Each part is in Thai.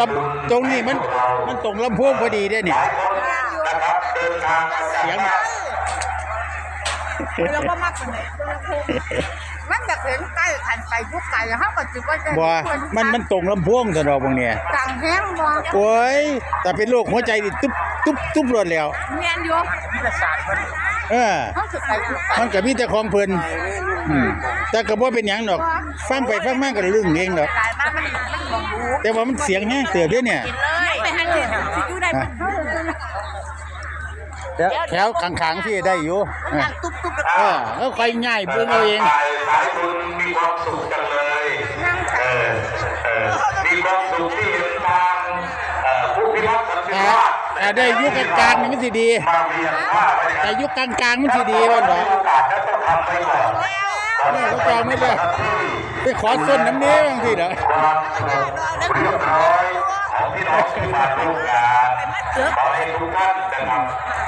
ลำตรงนี้มันมันตรงลำโพงพอดีเด้หเนี่ยลายคนนะครับเดินทางมาจากเสียงบ้านเราก็มากกว่านี้มันแบบเห็นใกล้ขันไปยุกไก่เขาก็จุก็จะบ่มันมันตรงลำโพงสนอกบางเนี่ยต่างแห้งบ่โอ้ยแต่เป็นโรคหัวใจนี่ตุ๊บตุ๊บตุ๊บรวดแล้วเมียนอยู่ เออเขาจะไปยุกไก่มันก็มีแต่ของเพิ่นอืมแต่ก็บ่เป็นหยังดอก ฟังไปฟังมาก็ลึงเองดอกกายมามันมันมองรู้แต่ว่ามันเสียงแห้งเตือเด้เนี่ยเลยไปให้เห็นที่อยู่ได้มันแถวข้างๆที่ได้อยู่มันนั่งตุ๊บตุ๊บเออแล้วค่อยง่ายเบิ่งเอาเอง สายสายบุญมีความสุขจังเลยนั่งเออเออมีความสุขที่เห็นทางเอ่อผู้พิทักษ์สันติแต่ภาพแต่ได้ยุคกลางๆนี่มันสิดี มาเวียนผ้าไป แต่ยุคกลางๆมันสิดีว่าดอกนเนี่ยเขางไม่ได้ไปขอส้นน้ำเนี้ยบางทีเหรอพี่น้องที่มาร่วมงานขอให้ทุกท่านนะครับ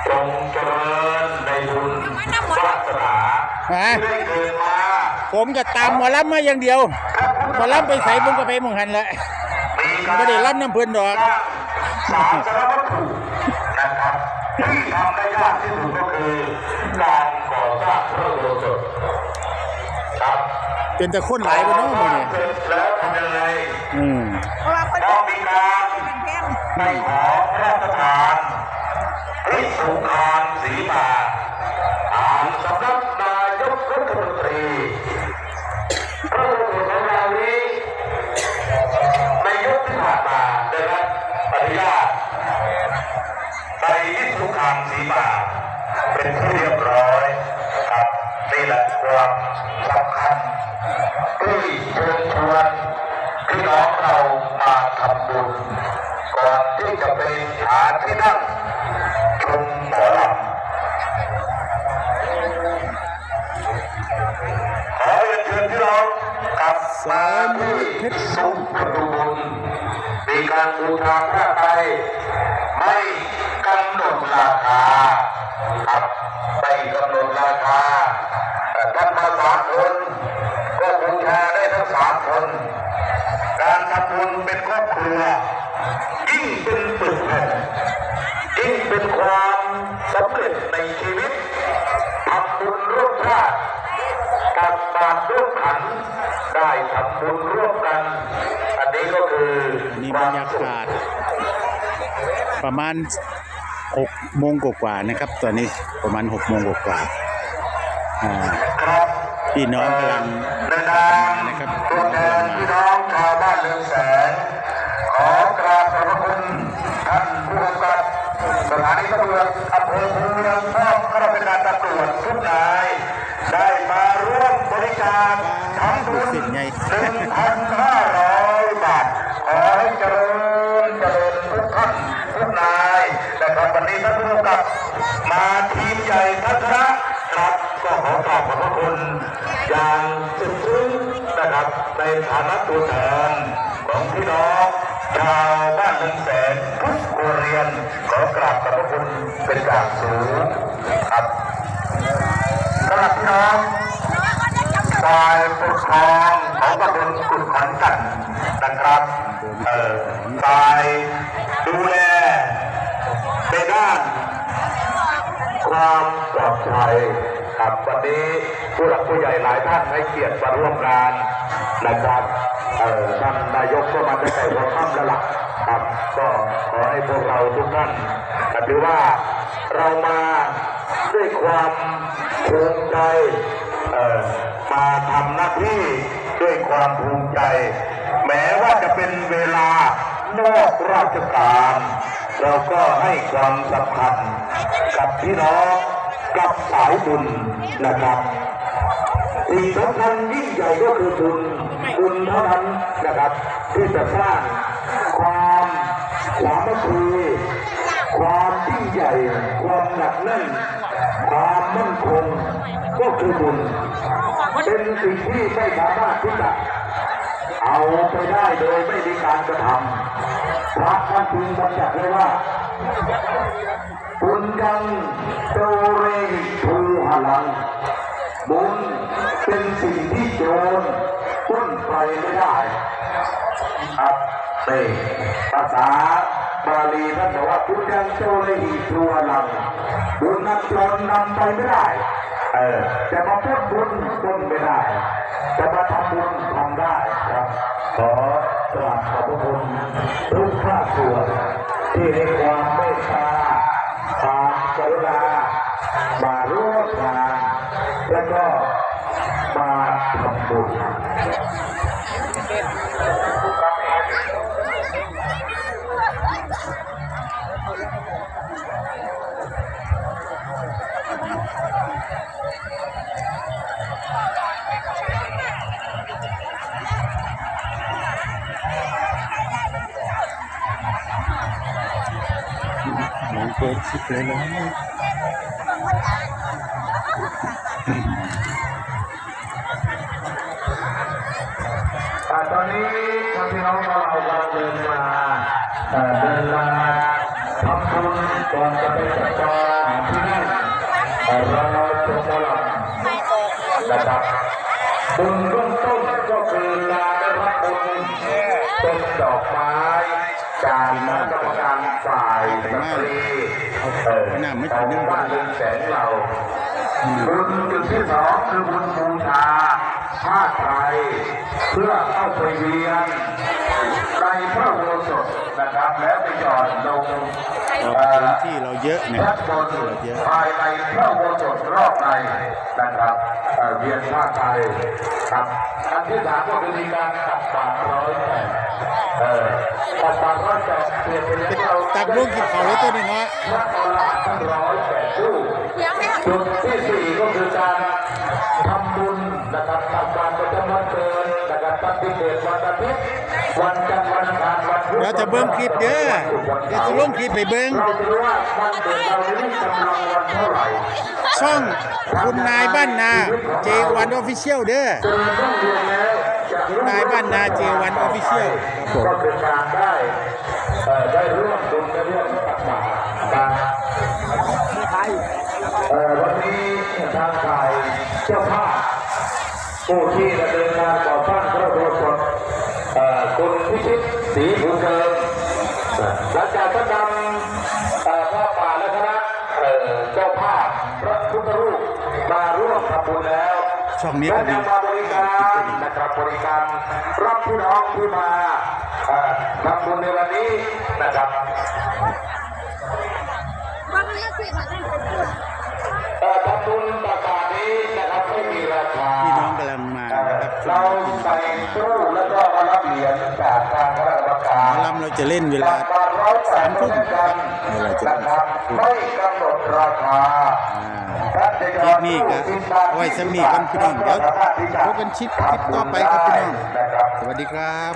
จงเจริญในบุญวาสนาฮะที่เกิดมาผมก็ตามหมอลำมาอย่างเดียวหมอลำไปใส่ผมก็ไปมองหันแหละมีการไม่ได้ลำน้ำเพลินดอกสารสารวัตถุนะครับ ที่ทำได้ยากที่สุดก็คือการก่อสร้างพระอุโบสถครับเป็นแต่คนหลายกันเนาะหมื้นี้เสร็จแล้วทำยังไงอืมเพราะว่าคนต้องมีการแห้งไปขอพระราชทานริสุขานสีมาตามสำนักนายกรัฐมนตรี เรามาทำบุญก่อนที่จะไปหาที่นั่งชมหมอลำขอเรียนเชิญพี่น้องกลับมาที่ซุ้มประตูบุญมีการบูชาพระไตรไม่กำหนดราคาครับไม่กำหนดราคาท่านมาสามคนก็บูชาได้ทั้งสามคน ทำบุญเป็นครอบครัวยิ่งเป็นปึกแผ่นยิ่งเป็นความสำเร็จในชีวิตทำบุญร่วมชาติตักบาตรร่วมขันธ์ได้ทำบุญร่วมกัน อันนี้ก็คือนี่คบรวามรยาสุขกาศประมาณ6โมงกว่าๆนะครับ ตอนนี้ประมาณ6โมงกว่าๆอ่าครับพี่น้องกำลังในนามนะครับตัวแทนพี่น้องชาวบ้านเรือ งแสง ขอกราบขอบคุณท่านผู้กำกับสถานีตำรวจอำเภอภูเรือพร้อมข้าราชการตำรวจทุกนาย ได้มาร่วมบริการทำบุญสิ่งใหญ่1,500บาท ขอให้เจริญเจริญทุกท่านทุกนายนะครับวันนี้ท่านผู้กำกับมาทีมใหญ่ทัศนะครับก็ขอกราบขอบพระคุณอย่างสุดซึ้งนะครับในฐานะตัวแทน ของพี่น้องชาวบ้านเรือนแสนทุกครัวเรียนขอกราบขอบพระคุณเป็นอย่างสูงครับสำหรับพี่น้องฝ่ายปกครองของตำบลกุดขอนกันนะครับเอ่อฝ่ายดูแลในด้านความปลอดภัยครับวันนี้ผู้หลักผู้ใหญ่หลายท่านให้เกียรติมาร่วมงานนะครับเอ่อ ก็มาได้ใส่หัวค่ำแล้วล่ะครับ ก็ขอให้พวกเราทุกท่านถือว่าเรามาด้วยความภูมิใจมาทำหน้าที่ด้วยความภูมิใจ แม้ว่าจะเป็นเวลานอกราชการ เราก็ให้ความสำคัญกับพี่น้องกับสายบุญนะครับ สิ่งสำคัญยิ่งใหญ่ก็คือบุญบุญเท่านั้นนะครับ ที่จะสร้างความสามัคคีความยิ่งใหญ่ ความหนักแน่นความมั่นคงก็คือบุญเป็นสิ่งที่ไม่สามารถที่จะเอาไปได้โดยไม่มีการกระทำพระท่านพึงบัญญัติไว้ว่าบุญยัง ครับเตภาษาบาลีท่านบอกว่าบุญยังโตเรทูหลังบุญนั้นโจรนำไปไม่ได้ เออจะมาปล้นบุญปล้นไม่ได้จะมาทำบุญทำได้ครับขอกราบขอบพระคุณทุกภาคส่วนที่ให้ความเมตตาความกรุณามาร่วมงานแล้วก็มาทำบุญ หลังเปิดคลิปเลย รากำลังเดินมาเอ่อเดินมาทำบุญก่อนจะไปจับจองที่นั่นเอ่อเราชมหลังนะครับบุญเบื้องต้นก็คือการได้รับบุญเป็นดอกไม้จากคณะกรรมการฝ่ายสตรีเอ่อของบ้านเรือนแสงเราบุญจุดที่สองคือบุญบูชาผ้าไตรเพื่อเข้าไปเวียนในพระโบสถนะครับแล้วไปจอดลง ก็ เอ่อ พื้นที่ เราเยอะนะคพรัระบโบสถเราเยอะภายในพระโบสถรอบในนะครับเอ่อเวียนผ้าไตรครับอันที่สามก็คือมีการตักบาตรร้อยแปดเออตักบาตรร้อยแปดเปลี่ยนเป็นเราตักลูกกินเขาเลยตัวนี้เนาะพระโบราณทั้งร้อยแปดรูปเสียงเนี่ยจุดที่สี่ก็คือ เกิดวันอาทิตย์วันจันทร์วันอังคารวันพุธเราจะเบิ่งคลิปเด้อเดี๋ยวจะลงคลิปไปเบิ่งเราจะรู้ว่าวันเกิดเราได้กำลังวันเท่าไหร่ช่องคุณนายบ้านนา J1 Official เด้อจนต้องเรียนแล้วจะรู้นายบ้านนา J1 Official ครับผมก็คือการได้เอ่อได้ร่วมบุญในเรื่องตักบาตรการเอ่อวันนี้ทางฝ่ายเจ้าภาพผู้ที่ดำเนินการ หลังจากท่านนำเอ่อพระป่าและคณะเอ่อเจ้าภาพพระพุทธรูปมาร่วมทำบุญแล้วช่องนี้และก็ดีนำมาบริการนะครับบริการรับพี่น้องที่มาเอ่อทำบุญในวันนี้นะครับว่ามันไม่สิมันไม่เป็นพูดเอ่อทำบุญประกาศนี้นะครับไม่มีราคาพี่น้องกำลังมานะครับเราใส่ตู้แล้วก็มารับเหรียญจากทางคณะกรรมกาหมรอลำเราจะเล่นเวลา สามทุ่มกันนะครับไม่กำหนดราคาคลิปนี้ก็ไว้สมีกันพี่น้องเดี๋ยวพบกันชิปคลิปต่อไปครับพี่น้อง สวัสดีครับ